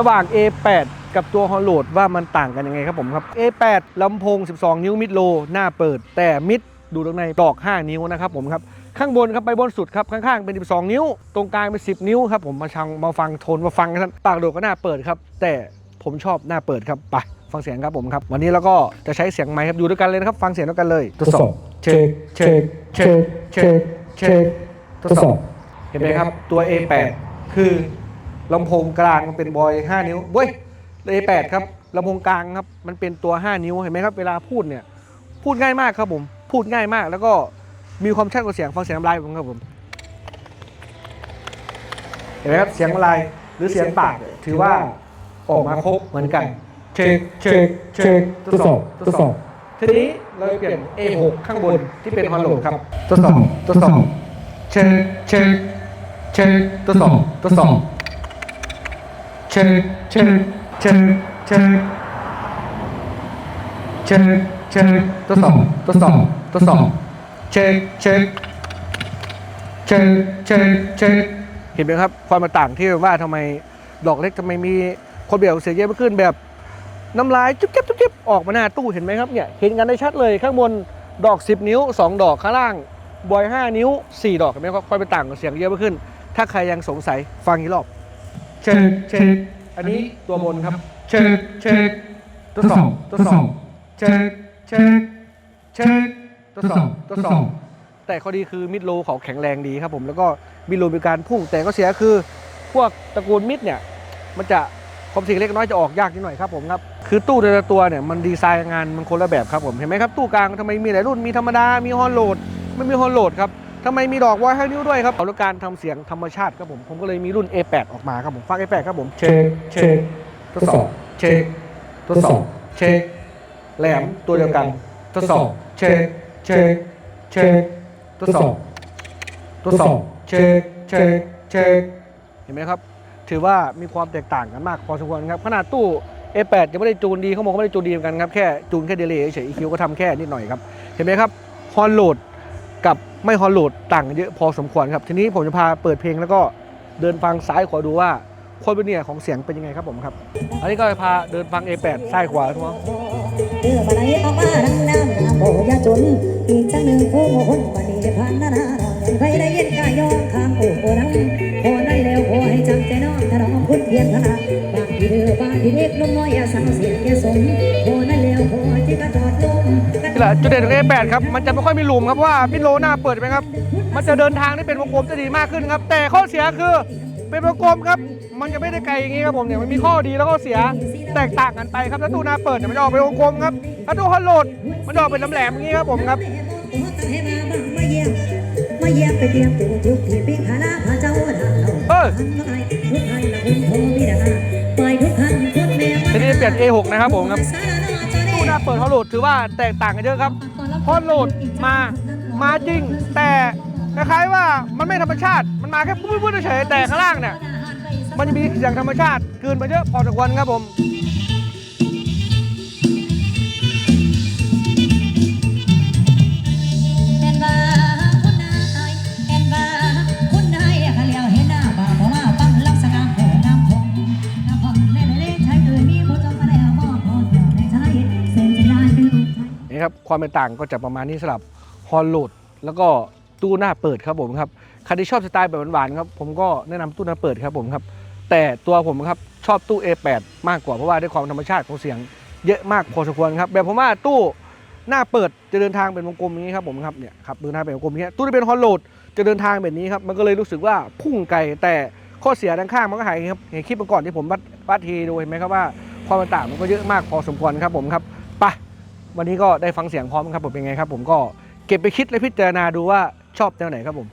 ระหว่าง A8 กับตัวฮอลโลดว่ามันต่างกันยังไงครับผมครับ A8 ลำโพง 12 นิ้วมิดโลหน้าเปิด แต่มิดดูตรงในดอก 5 นิ้วนะครับผมครับข้างบนครับไปบนสุดครับข้างๆเป็น 12 นิ้ว ตรงกลางเป็น 10 นิ้วครับผมมาชังมาฟังโทนมาฟังกันปากโดดก็หน้าเปิดครับ แต่ผมชอบหน้าเปิดครับไปฟังเสียงครับผมครับ วันนี้เราก็จะใช้เสียงไมค์ครับอยู่ด้วยกันเลยนะครับ ฟังเสียงด้วยกันเลยทดสอบเช็คเช็คเช็คเช็คเช็คทดสอบเห็นไหมครับตัว A8 คือ ลำโพงกลางมันเป็นบอย 5 นิ้วเว้ย A8 ครับลำโพงกลางครับมันเป็นตัว 5 นิ้วเห็นไหมครับเวลาพูดเนี่ยพูดง่ายมากครับผมพูดง่ายมาก แล้วก็มีความชัดกว่าเสียงฟังเสียงลายผมครับผมเห็นไหมครับเสียงลายหรือเสียงปากถือว่าออกมาครบเหมือนกันเช็คเช็คเช็คทดสอบทดสอบทีนี้เราเปลี่ยน A6 ข้างบนที่เป็นฮอลโลครับทดสอบทดสอบเช็คเช็คเช็คทดสอบทดสอบ เช็คเช็คเช็คเช็คเช็คเช็คทดสอบทดสอบทดสอบเช็คเช็คเช็คเช็คเช็คเห็นไหมครับความต่างที่ว่าทำไมดอกเล็กทำไมมีคนเบียวเสียงเยอะมากขึ้นแบบน้ำลายจุ๊บจิ๊บจุ๊บจิ๊บออกมาหน้าตู้เห็นไหมครับเนี่ยเห็นกันได้ชัดเลยข้างบนดอก 10 นิ้ว 2 ดอกข้างล่างบอย 5 นิ้ว 4 ดอกเห็นไหมครับความต่างของเสียงเยอะมากขึ้น ถ้าใครยังสงสัยฟังอีกรอบ เช็คเช็คอันนี้ตัวบนครับ เช็คเช็คทดสอบทดสอบเช็คเช็คเช็คทดสอบทดสอบแต่ข้อดีคือมิดโลเขาแข็งแรงดีครับผมแล้วก็มิดโลมีการพุ่งแต่ก็เสียคือ พวกตระกูลมิดเนี่ย มันจะความเสี่ยงเล็กน้อยจะออกยากนิดหน่อยครับผมครับคือตู้แต่ละตัวเนี่ยมันดีไซน์งานมันคนละแบบครับผมเห็นไหมครับตู้กลางทำไมมีหลายรุ่นมีธรรมดา มีฮอลโหลดไม่มีฮอลโหลดครับ ทำไมมีดอกไว้ให้นิ้วด้วยครับเอาละการทำเสียงธรรมชาติครับผม ผมก็เลยมีรุ่น A8 ออกมาครับผมฟัง A8 ครับผม เช็ค เช็ค ทดสอบ เช็ค ทดสอบ เช็ค แหลมตัวเดียวกัน ทดสอบ เช็ค เช็ค เช็ค ทดสอบ ทดสอบ เช็ค เช็ค เช็ค เห็นไหมครับ ถือว่ามีความแตกต่างกันมากพอสมควรครับ ขนาดตู้ A8 ยังไม่ได้จูนดีเขาบอกว่าไม่ได้จูนดีเหมือนกันครับ แค่จูนแค่เดเลย์เฉย EQ ก็ทำแค่นิดหน่อยครับ เห็นไหมครับฮอนโหลด กับไม่ฮอนโหลดต่างเยอะพอสมควรครับ ทีนี้ผมจะพาเปิดเพลงแล้วก็เดินฟังซ้ายขวาดูว่าคนเป็นเนี่ยของเสียงเป็นยังไงครับผมครับ อันนี้ก็จะพาเดินฟัง A8 ซ้ายขวาทั่วเดือมาไหลออกมาดังน้ำน้ำโบยาจนอีกจังหนึ่งผู้โมหวันนี้ได้ผ่านนานาไปได้ยินกายยองข้างโอ้โหนังโอ้นั่นแล้วโอ้ให้จำใจน้องถ้าน้องพุทธเพียงขนาดบางทีเดือบ้านที่เล็กนุ่มน้อยอาสั่งเสียงแกสมโอ้นั่นแล้วโอ้ นี่แหละจุดเด่นของ A8 ครับ มันจะไม่ค่อยมีหลุมครับเพราะว่ามิดโลหน้าเปิดไหมครับ มันจะเดินทางได้เป็นวงกลมจะดีมากขึ้นครับ แต่ข้อเสียคือเป็นวงกลมครับ มันจะไม่ได้ไกลอย่างนี้ครับผมเนี่ย มันมีข้อดีแล้วก็เสียแตกต่างกันไปครับ ถ้าตู้หน้าเปิดเนี่ยมันจะออกเป็นวงกลมครับ ถ้าตู้ฮอลโหลดมันจะออกเป็นแหลมๆอย่างนี้ครับผมครับเยี่ยมมาเยี่ยมไปเตรียมตัวทุกที่ปิ้งหาลาพระเจ้าทางเราเออทีนี้เปลี่ยน A6 นะครับผมครับ ตู้หน้าเปิดฮอลโหลดถือว่าแตกต่างกันเยอะครับฮอลโหลดมามาจริง แต่คล้ายๆว่ามันไม่ธรรมชาติ มันมาแค่พุ่งๆเฉยแต่ข้างล่างเนี่ยมันจะมีเสียงธรรมชาติเกินไปเยอะพอสมควรครับผม ครับความเป็นต่างก็จะประมาณนี้สำหรับฮอลโหลดแล้วก็ตู้หน้าเปิดครับผมครับใครที่ชอบสไตล์แบบหวานๆครับผมก็แนะนำตู้หน้าเปิดครับผมครับแต่ตัวผมครับชอบตู้ A8 มากกว่าเพราะว่าด้วยความธรรมชาติของเสียงเยอะมากพอสมควรครับแบบผมว่าตู้หน้าเปิดจะเดินทางเป็นวงกลมอย่างนี้ครับผมครับเนี่ยครับเดินทางเป็นวงกลมอย่างนี้ยตู้ที่เป็นฮอลโหลดจะเดินทางแบบนี้ครับมันก็เลยรู้สึกว่าพุ่งไกลแต่ข้อเสียด้านข้างมันก็หายครับเห็นคลิปเมื่อก่อนที่ผมวัดวัดทีดูเห็นไหมครับว่าความต่างมันก็เยอะมากพอสมควรครับผมครับ วันนี้ก็ได้ฟังเสียงพร้อมครับผมเป็นไงครับ ผมก็เก็บไปคิดและพิจารณาดูว่าชอบแนวไหนครับผม